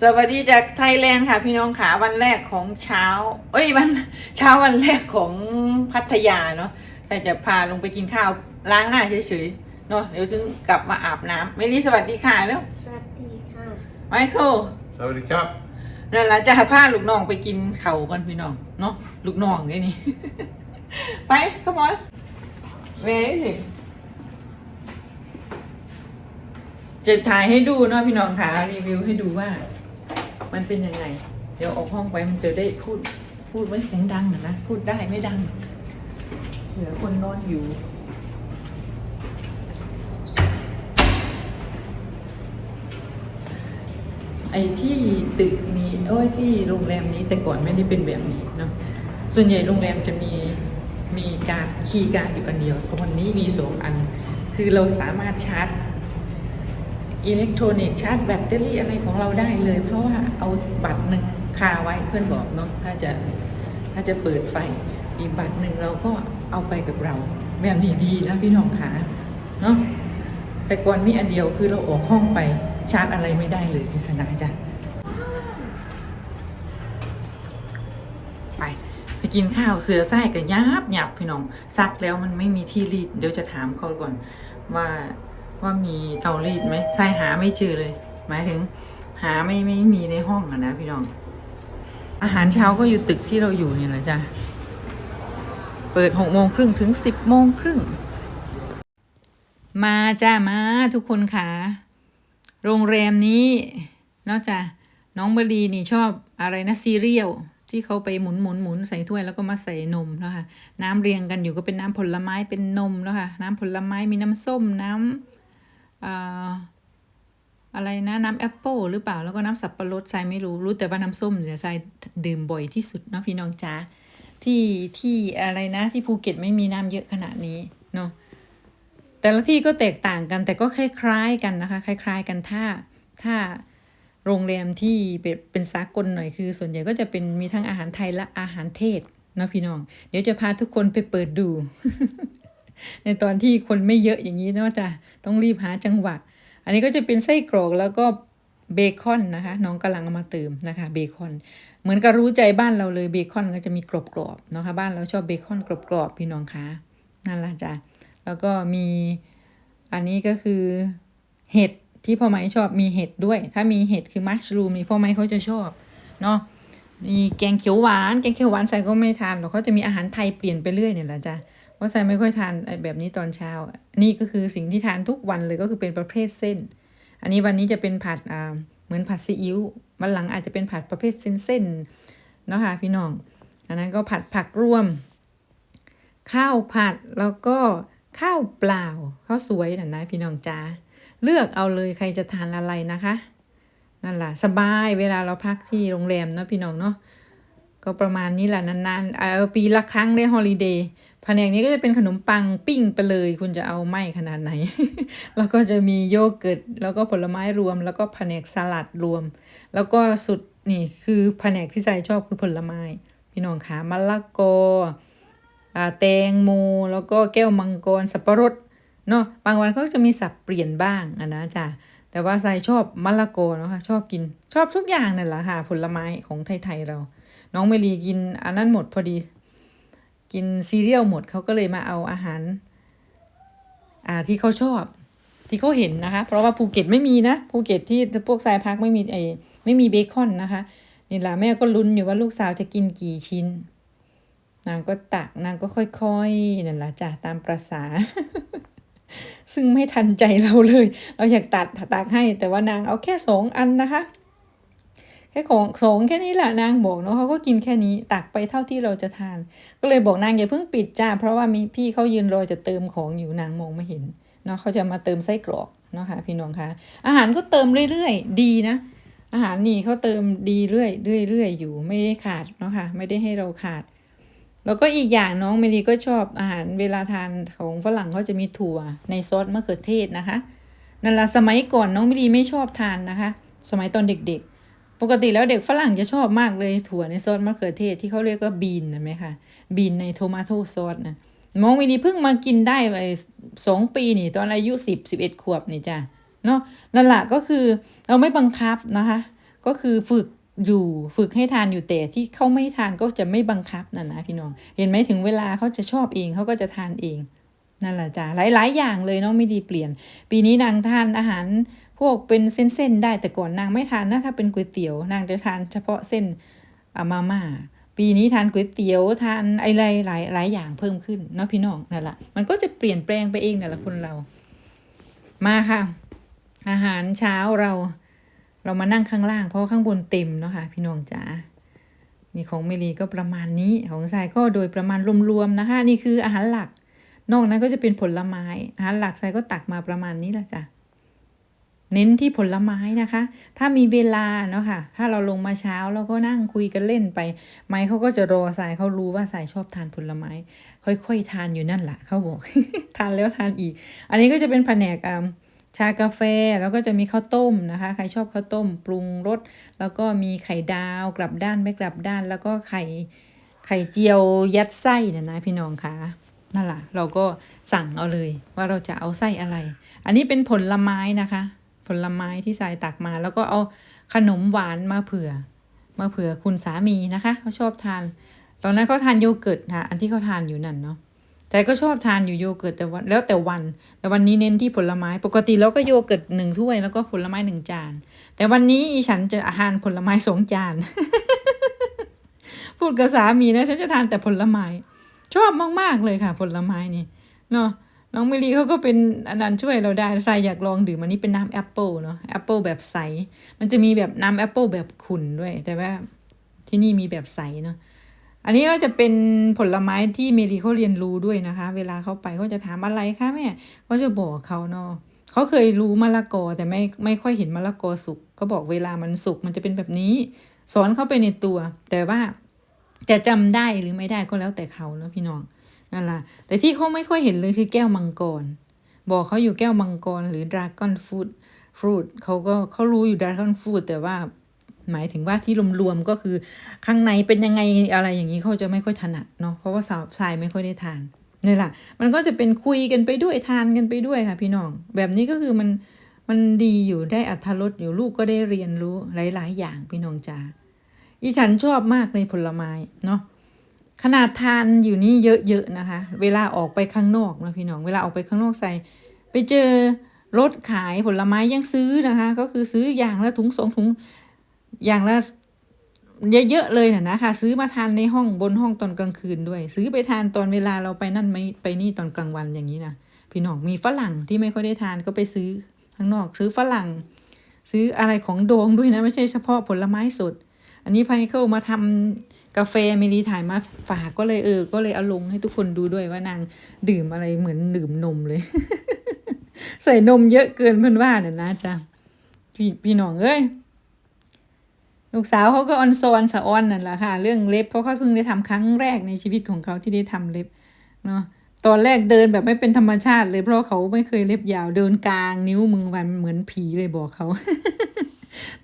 สวัสดีจากไทยแลนด์ค่ะ พี่น้องขาวันแรกของเช้า เอ้ยวันเช้าวันแรกของพัทยาเนาะแต่จะพาลงไปกินข้าวล้างหน้าเฉยๆเนาะเดี๋ยวจึงกลับมาอาบน้ำเมลี่สวัสดีค่ะแล้วสวัสดีค่ะไมเคิลสวัสดีครับนั่นละจะพาลูกน้องไปกินเข่าวกันพี่น้องเนาะลูกน้องนี่นี่ ไปขมอนเว้ยจะถ่ายให้ดูเนาะพี่น้องค่ะรีวิวให้ดูว่า มันเป็นยังไง เดี๋ยวออกห้องไปมันจะได้พูดพูดไม่เสียงดังนะพูดได้ไม่ดังเหลือคนนอนอยู่ไอ้ที่ตึกนี้โอ้ยที่โรงแรมนี้แต่ก่อนไม่ได้เป็นแบบนี้เนาะส่วนใหญ่โรงแรมจะมีมีการคีย์การดอยู่อันเดียวตอนนี้มีสองอัน คือเราสามารถชาร์จ อิเล็กทรอนิกส์ชาร์จแบตเตอรี่อะไรของเราได้เลย เพราะว่าเอาบัตรหนึ่งคาไว้เพื่อนบอกเนาะถ้าจะถ้าจะเปิดไฟอีกบัตรหนึ่งเราก็เอาไปกับเราแบบนี้ดีนะพี่น้องขาเนาะแต่ก่อนมีอันเดียวคือเราออกห้องไปชาร์จอะไรไม่ได้เลยที่สนาจ้ะไปไปกินข้าวเสือไส้กับยับหยับพี่น้องซักแล้วมันไม่มีที่รีดเดี๋ยวจะถามเขาก่อนว่า ว่ามีเตารีดไหมใช่หาไม่เจอเลย หมายถึง หาไม่ไม่มีในห้องอะนะพี่น้อง อาหารเช้าก็อยู่ตึกที่เราอยู่นี่แหละจ้ะเปิดหกโมงครึ่งถึงสิบโมงครึ่งมาจ้ามาทุกคนค่ะ โรงแรมนี้นอกจากน้องบรีนี่ชอบอะไรนะซีเรียลที่เขาไปหมุนหมุนหมุนใส่ถ้วยแล้วก็มาใส่นมแล้วค่ะ น้ำเรียงกันอยู่ก็เป็นน้ำผลไม้เป็นนมแล้วค่ะ น้ำผลไม้มีน้ำส้มน้ำ อะไรนะน้ำแอปเปิลหรือเปล่าแล้วก็น้ำสับปะรดทรายไม่รู้รู้แต่ว่าน้ำส้มเนี่ยทรายดื่มบ่อยที่สุดเนาะพี่น้องจ้าที่ที่อะไรนะที่ภูเก็ตไม่มีน้ำเยอะขนาดนี้เนาะแต่ละที่ก็แตกต่างกันแต่ก็คล้ายๆกันนะคะ คล้าย ๆ กันถ้าถ้าโรงแรมที่เป็นเป็นสากลหน่อยคือ ส่วนใหญ่ก็จะเป็นมีทั้งอาหารไทยและอาหารเทศเนาะพี่น้อง เดี๋ยวจะพาทุกคนไปเปิดดู ในตอนที่คนไม่เยอะอย่างนี้เนาะจ้ะต้องรีบหาจังหวะ อันนี้ก็จะเป็นไส้กรอกแล้วก็เบคอนนะคะ น้องกำลังเอามาเติมนะคะเบคอน เหมือนกับรู้ใจบ้านเราเลยเบคอนก็จะมีกรอบๆเนาะค่ะบ้านเราชอบเบคอนกรอบๆพี่น้องคะนั่นละจ้ะแล้วก็มีอันนี้ก็คือเห็ดที่พ่อไม้ชอบมีเห็ดด้วย ถ้ามีเห็ดคือมัชรูมนี่พ่อไม้เขาจะชอบเนาะมีแกงเขียวหวาน แกงเขียวหวานใส่ก็ไม่ทานหรอกเขาจะมีอาหารไทยเปลี่ยนไปเรื่อยเนี่ยแหละจ้ะ ราะใส่ไม่ค่อยทานแบบนี้ตอนเช้า นี่ก็คือสิ่งที่ทานทุกวันเลยก็คือเป็นประเภทเส้น อันนี้วันนี้จะเป็นผัดอ่าเหมือนผัดซีอิ๊ววันหลังอาจจะเป็นผัดประเภทเส้นเส้นๆเนาะค่ะพี่น้อง อันนั้นก็ผัดผักรวม ข้าวผัดแล้วก็ข้าวเปล่าข้าวสวยนะนะพี่น้องจ้าเลือกเอาเลยใครจะทานอะไรนะคะนั่นแหละสบายเวลาเราพักที่โรงแรมเนาะพี่น้องเนาะ ก็ประมาณนี้แหละนานๆเอาปีละครั้งได้ฮอลิเดย์แผนกนี้ก็จะเป็นขนมปังปิ้งไปเลย คุณจะเอาไหมขนาดไหน แล้วก็จะมีโยเกิร์ตแล้วก็ผลไม้รวม แล้วก็แผนกสลัดรวม แล้วก็สุดนี่คือแผนกที่ใจชอบคือผลไม้ พี่น้องคะมะละกอ่าแตงโมแล้วก็แก้วมังกรสับปะรดเนาะบางวันเขาจะมีสับเปลี่ยนบ้างอะนะจ้ะแต่ว่าใจชอบมะละกอเนาะค่ะชอบกินชอบทุกอย่างนั่นแหละค่ะผลไม้ของไทยๆเรา น้องเมลีกินอันนั้นหมดพอดี กินซีเรียลหมดเขาก็เลยมาเอาอาหาร อ่าที่เขาชอบ ที่เขาเห็นนะคะ เพราะว่าภูเก็ตไม่มีนะภูเก็ตที่พวกทรายพักไม่มีไอไม่มีเบคอนนะคะนี่แหละแม่ก็ลุ้นอยู่ว่าลูกสาวจะกินกี่ชิ้น นางก็ตักนางก็ค่อยๆนั่นแหละจ้ะตามประษาซึ่งไม่ทันใจเราเลย เราอยากตัดตักให้ แต่ว่านางเอาแค่สองอันนะคะ แค่ของสองแค่นี้แหละนางบอกเนาะเขาก็กินแค่นี้ตักไปเท่าที่เราจะทาน ก็เลยบอกนางอย่าเพิ่งปิดจ้าเพราะว่ามีพี่เขายืนรอจะเติมของอยู่นางมองไม่เห็นเนาะเขาจะมาเติมไส้กรอกเนาะค่ะพี่น้องคะอาหารก็เติมเรื่อยๆ ดีนะ อาหารนี่เขาเติมดีเรื่อยๆเรื่อยๆอยู่ไม่ได้ขาดเนาะค่ะไม่ได้ให้เราขาด แล้วก็อีกอย่างน้องเมลีก็ชอบอาหารเวลาทานของฝรั่งเขาจะมีถั่วในซอสมะเขือเทศนะคะนั่นละสมัยก่อนน้องเมลีไม่ชอบทานนะคะ สมัยตอนเด็กๆ ปกติแล้วเด็กฝรั่งจะชอบมากเลยถั่วในซอสมะเขือเทศที่เขาเรียกว่าบีนนะไหมคะบีนในโทมาโตซอสนะน้องเมลีเพิ่งมากินได้ไปสองปีนี่ ตอนอายุสิบสิบเอ็ดขวบนี่จ้ะเนาะนั่นแหละก็คือเราไม่บังคับนะคะ ก็คือฝึกอยู่ฝึกให้ทานอยู่แต่ที่เขาไม่ทานก็จะไม่บังคับนะนะพี่น้อง เห็นไหมถึงเวลาเขาจะชอบเองเขาก็จะทานเองนั่นแหละจ้ะหลาย ๆ อย่างเลยเนาะไม่ดีเปลี่ยน ปีนี้นางทานอาหาร พวกเป็นเส้นๆได้แต่ก่อนนางไม่ทานนะถ้าเป็นก๋วยเตี๋ยวนางจะทานเฉพาะเส้นอามาม่าปีนี้ทานก๋วยเตี๋ยวทานอะไรหลายหลายอย่างเพิ่มขึ้นเนาะพี่น้องนั่นแหละมันก็จะเปลี่ยนแปลงไปเองนั่นแหละคนเรา มาค่ะ อาหารเช้าเรา เรามานั่งข้างล่าง เพราะข้างบนเต็มเนาะค่ะ พี่น้องจ๋านี่ของเมลีก็ประมาณนี้ของทรายก็โดยประมาณรวมๆนะคะ นี่คืออาหารหลัก นอกนั้นก็จะเป็นผลไม้อาหารหลักทรายก็ตักมาประมาณนี้ละจ้ะ เน้นที่ผลไม้นะคะ ถ้ามีเวลาเนาะค่ะ ถ้าเราลงมาเช้าเราก็นั่งคุยกันเล่นไป ไม้เขาก็จะรอสายเขารู้ว่าสายชอบทานผลไม้ ค่อยๆ ทานอยู่นั่นแหละเขาบอก ทานแล้วทานอีก อันนี้ก็จะเป็นแผนกชากาแฟแล้วก็จะมีข้าวต้มนะคะ ใครชอบข้าวต้มปรุงรสแล้วก็มีไข่ดาวกลับด้านไม่กลับด้าน แล้วก็ไข่ไข่เจียวยัดไส้นะนะพี่น้องคะนั่นแหละเราก็สั่งเอาเลยว่าเราจะเอาไส้อะไร อันนี้เป็นผลไม้นะคะ ผลไม้ที่สายตักมา แล้วก็เอาขนมหวานมาเผื่อ มาเผื่อคุณสามีนะคะเขาชอบทาน ตอนนั้นเขาทานโยเกิร์ตค่ะอันที่เขาทานอยู่นั่นเนาะแต่ก็ชอบทานอยู่โยเกิร์ตแต่วันแล้วแต่วัน แต่วันนี้เน้นที่ผลไม้ปกติเราก็โยเกิร์ตหนึ่งถ้วยแล้วก็ผลไม้หนึ่งจาน แต่วันนี้อีฉันจะทานผลไม้สองจาน พูดกับสามีนะฉันจะทานแต่ผลไม้ ชอบมากๆเลยค่ะ ผลไม้นี่เนาะ น้องมิลีเขาก็เป็นอันนั้นช่วยเราได้ใส่อยากลองดื่มอันนี้เป็นน้ำแอปเปิลเนาะแอปเปิลแบบใส มันจะมีแบบน้ำแอปเปิลแบบขุ่นด้วย แต่ว่าที่นี่มีแบบใสเนาะอันนี้ก็จะเป็นผลไม้ที่เมลีเขาเรียนรู้ด้วยนะคะ เวลาเขาไปเขาจะถามอะไรคะแม่ก็จะบอกเขาเนาะเขาเคยรู้มะละกอแต่ไม่ไม่ค่อยเห็นมะละกอสุกเขาบอกเวลามันสุกมันจะเป็นแบบนี้ สอนเขาไปในตัว แต่ว่าจะจำได้หรือไม่ได้ก็แล้วแต่เขาเนาะพี่น้อง นั่นแหละแต่ที่เขาไม่ค่อยเห็นเลยคือแก้วมังกร บอกเขาอยู่แก้วมังกรหรือดราก้อนฟูดฟรุตเขาก็เขารู้อยู่ดราก้อนฟูดแต่ว่าหมายถึงว่าที่รวมๆก็คือข้างในเป็นยังไงอะไรอย่างนี้เขาจะไม่ค่อยถนัดเนาะเพราะว่าสาวทรายไม่ค่อยได้ทานนี่แหละมันก็จะเป็นคุยกันไปด้วยทานกันไปด้วยค่ะ พี่น้อง แบบนี้ก็คือมันมันดีอยู่ได้อัธรสอยู่ลูกก็ได้เรียนรู้หลาย ๆ อย่างพี่น้องจ๋าอีฉันชอบมากในผลไม้เนาะ ขนาดทานอยู่นี่เยอะๆนะคะ เวลาออกไปข้างนอกนะพี่น้อง เวลาออกไปข้างนอกใส่ ไปเจอรถขายผลไม้ยังซื้อนะคะ ก็คือซื้ออย่างละถุงสองถุงอย่างละเยอะๆเลยน่ะนะคะ ซื้อมาทานในห้องบนห้องตอนกลางคืนด้วย ซื้อไปทานตอนเวลาเราไปนั่นไม่ไปนี่ตอนกลางวันอย่างนี้นะพี่น้องมีฝรั่งที่ไม่ค่อยได้ทานก็ไปซื้อข้างนอกซื้อฝรั่ง ซื้ออะไรของโดงด้วยนะ ไม่ใช่เฉพาะผลไม้สด อันนี้ไพเคิลมาทำ กาแฟเมลีถ่ายมาฝากก็เลยเออ ก็เลยเอาลงให้ทุกคนดูด้วยว่านางดื่มอะไรเหมือนดื่มนมเลย ใส่นมเยอะเกินเพื่อนว่าเนี่ยนะจ๊ะพี่พี่น้องเอ้ยลูกสาวเขาก็ออนโซนสะออนนั่นแหละค่ะ เรื่องเล็บเพราะเขาเพิ่งได้ทำครั้งแรกในชีวิตของเขาที่ได้ทำเล็บเนาะตอนแรกเดินแบบไม่เป็นธรรมชาติเลยเพราะเขาไม่เคยเล็บยาวเดินกลางนิ้วมือวันเหมือนผีเลยบอกเขา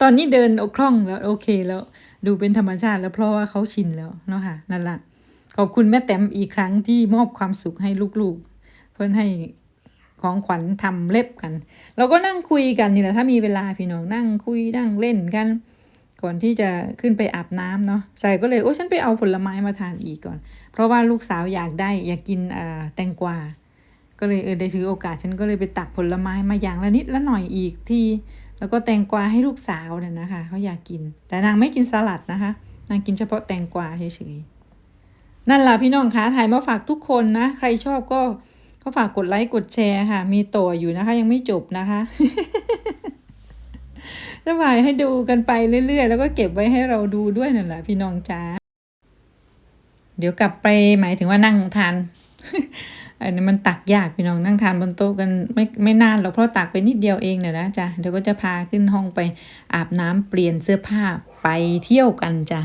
ตอนนี้เดินอคล่องแล้ว โอเคแล้ว ดูเป็นธรรมชาติแล้วเพราะว่าเขาชินแล้วเนาะค่ะนั่นละขอบคุณแม่แต้มอีกครั้งที่มอบความสุขให้ลูกๆ เพื่อนให้ของขวัญทำเล็บกัน เราก็นั่งคุยกันนี่แหละถ้ามีเวลาพี่น้องนั่งคุยนั่งเล่นกัน ก่อนที่จะขึ้นไปอาบน้ำเนาะใส่ก็เลยโอ้ฉันไปเอาผลไม้มาทานอีกก่อน เพราะว่าลูกสาวอยากได้อยากกินอ่าแตงกวาก็เลยเออได้ถือโอกาสฉันก็เลยไปตักผลไม้มาอย่างละนิดละหน่อยอีกที่ แล้วก็แตงกวาให้ลูกสาวเนี่ยนะคะเขาอยากกิน แต่นางไม่กินสลัดนะคะ นางกินเฉพาะแตงกวาเฉยๆนั่นล่ะพี่น้องคะถ่ายมาฝากทุกคนนะ ใครชอบก็ก็ฝากกดไลค์กดแชร์ค่ะ มีต่ออยู่นะคะ ยังไม่จบนะคะจะถ่ายให้ดูกันไปเรื่อยๆ แล้วก็เก็บไว้ให้เราดูด้วยนั่นแหละพี่น้องจ้าเดี๋ยวกลับไปหมายถึงว่านั่งทาน อันนี้มันตักยากพี่น้องนั่งทานบนโต๊ะกันไม่ไม่นานหรอกเพราะตักไปนิดเดียวเองเนี่ยนะจ้ะเดี๋ยวก็จะพาขึ้นห้องไปอาบน้ำเปลี่ยนเสื้อผ้าไปเที่ยวกันจ้ะ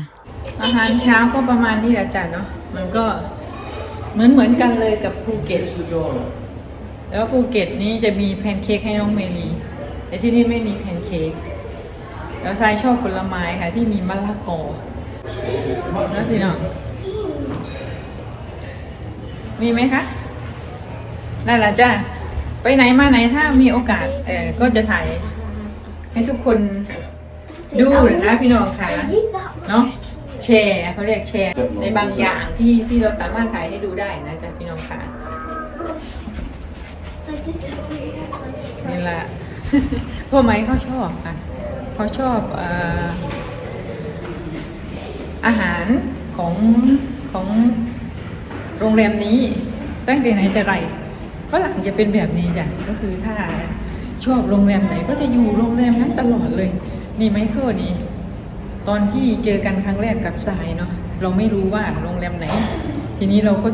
อาหารเช้าก็ประมาณนี้แหละจ้ะเนาะมันก็เหมือนเหมือนกันเลยกับภูเก็ตแต่ว่าภูเก็ตนี้จะมีแพนเค้กให้น้องเมลีแต่ที่นี่ไม่มีแพนเค้กแล้วทรายชอบผลไม้ค่ะ ที่มีมะละกอนะพี่น้องมีไหมคะ นั่นแหละจ้ะไปไหนมาไหนถ้ามีโอกาสเออก็จะถ่ายให้ทุกคนดูนะพี่น้องค่ะเนาะแชร์เขาเรียกแชร์ในบางอย่างที่ที่เราสามารถถ่ายให้ดูได้นะจ๊ะพี่น้องค่ะนี่แหละพ่อไหมเขาชอบค่ะเขาชอบอาหารของของโรงแรมนี้ตั้งแต่ไหนแต่ไร ฝรั่งจะเป็นแบบนี้จ้ะก็คือถ้าชอบโรงแรมไหนก็จะอยู่โรงแรมนั้นตลอดเลย นี่ไมเคิลนี่ตอนที่เจอกันครั้งแรกกับทรายเนาะเราไม่รู้ว่าโรงแรมไหน ทีนี้เราก็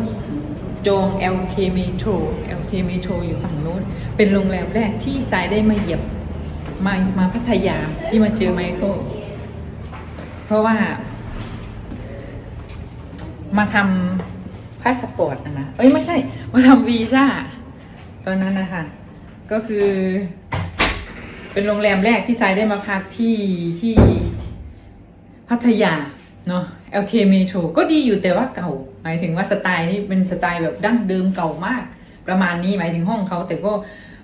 จอง LK Metro LK Metro อยู่ฝั่งนู้น เป็นโรงแรมแรกที่ทรายได้มาเหยียบมามาพัทยาที่มาเจอไมเคิลเพราะว่า มาทำพาสปอร์ตนะนะเอ้ยไม่ใช่ มาทำวีซ่า ตอนนั้นนะคะก็คือ เป็นโรงแรมแรกที่ทรายได้มาพักที่ที่พัทยาเนาะ LK Metro ก็ดีอยู่แต่ว่าเก่า หมายถึงว่าสไตล์นี้เป็นสไตล์แบบดั้งเดิมเก่ามาก ประมาณนี้หมายถึงห้องเขาแต่ก็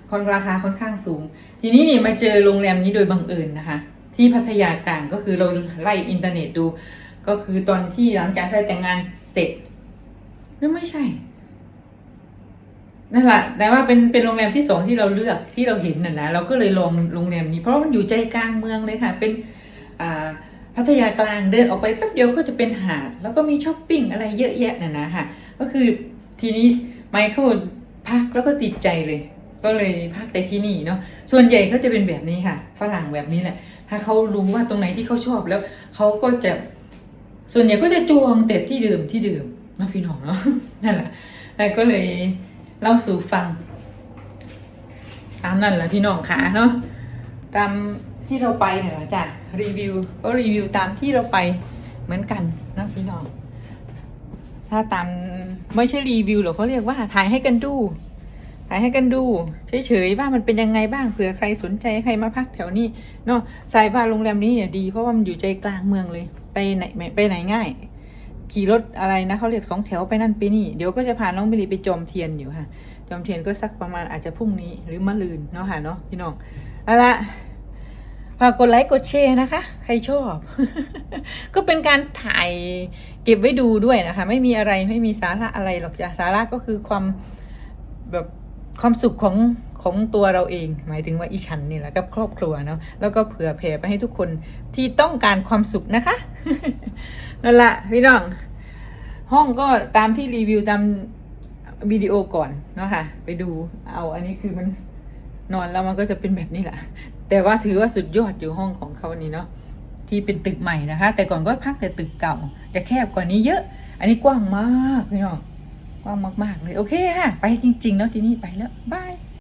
ค่อนราคาค่อนข้างสูง ทีนี้นี่มาเจอโรงแรมนี้โดยบังเอิญนะคะ ที่พัทยากลางก็คือเราไล่อินเทอร์เน็ตดู ก็คือตอนที่หลังจากใช้แต่งงานเสร็จนั่นไม่ใช่ นั่นแหละแต่ว่าเป็นเป็นโรงแรมที่สองที่เราเลือกที่เราเห็นน่ะนะเราก็เลยลองโรงแรมนี้เพราะมันอยู่ใจกลางเมืองเลยค่ะ เป็นอ่าพัทยากลางเดินออกไปแป๊บเดียวก็จะเป็นหาด แล้วก็มีช้อปปิ้งอะไรเยอะแยะน่ะนะค่ะ ก็คือทีนี้ไมเคิลพักแล้วก็ติดใจเลย ก็เลยพักแต่ที่นี่เนาะส่วนใหญ่ก็จะเป็นแบบนี้ค่ะฝรั่งแบบนี้แหละ ถ้าเขารู้ว่าตรงไหนที่เขาชอบแล้วเขาก็จะส่วนใหญ่ก็จะจองแต่ที่เดิมที่เดิมนะพี่น้องเนาะนั่นแหละแต่ก็เลย เล่าสู่ฟัง ตามนั่นแหละพี่น้องขาเนาะตามที่เราไปเนี่ยแหละจ้ะรีวิวก็รีวิวตามที่เราไปเหมือนกันนะพี่น้อง ถ้าตามไม่ใช่รีวิวหรอกเขาเรียกว่าถ่ายให้กันดูถ่ายให้กันดูเฉยๆว่ามันเป็นยังไงบ้างเผื่อใครสนใจใครมาพักแถวนี้เนาะสายว่าโรงแรมนี้เนี่ยดีเพราะว่ามันอยู่ใจกลางเมืองเลย ไปไหนไปไหนง่าย ขี่รถอะไรนะเขาเรียกสองแถวไปนั่นไปนี่ เดี๋ยวก็จะพาน้องบิลีไปจอมเทียนอยู่ค่ะ จอมเทียนก็สักประมาณอาจจะพรุ่งนี้หรือมะรืนเนาะค่ะเนาะพี่น้องเอาละฝากกดไลค์กดแชร์นะคะ ใครชอบ ก็เป็นการถ่ายเก็บไว้ดูด้วยนะคะ ไม่มีอะไรไม่มีสาระอะไรหรอกจ้ะสาระก็คือความแบบความสุขของ ของตัวเราเอง หมายถึงว่าอีฉันนี่แหละกับครอบครัวเนาะแล้วก็เผื่อแผ่ไปให้ทุกคนที่ต้องการความสุขนะคะนั่นแหละพี่น้อง ห้องก็ตามที่รีวิวตามวิดีโอก่อนเนาะค่ะ ไปดูเอาอันนี้คือมันนอนแล้วมันก็จะเป็นแบบนี้แหละแต่ว่าถือว่าสุดยอดอยู่ห้องของเขานี่เนาะที่เป็นตึกใหม่นะคะ แต่ก่อนก็พักแต่ตึกเก่า จะแคบกว่านี้เยอะ อันนี้กว้างมากพี่น้องกว้างมากๆเลย โอเคค่ะ ไปจริง ๆ แล้วทีนี้ไปแล้วบาย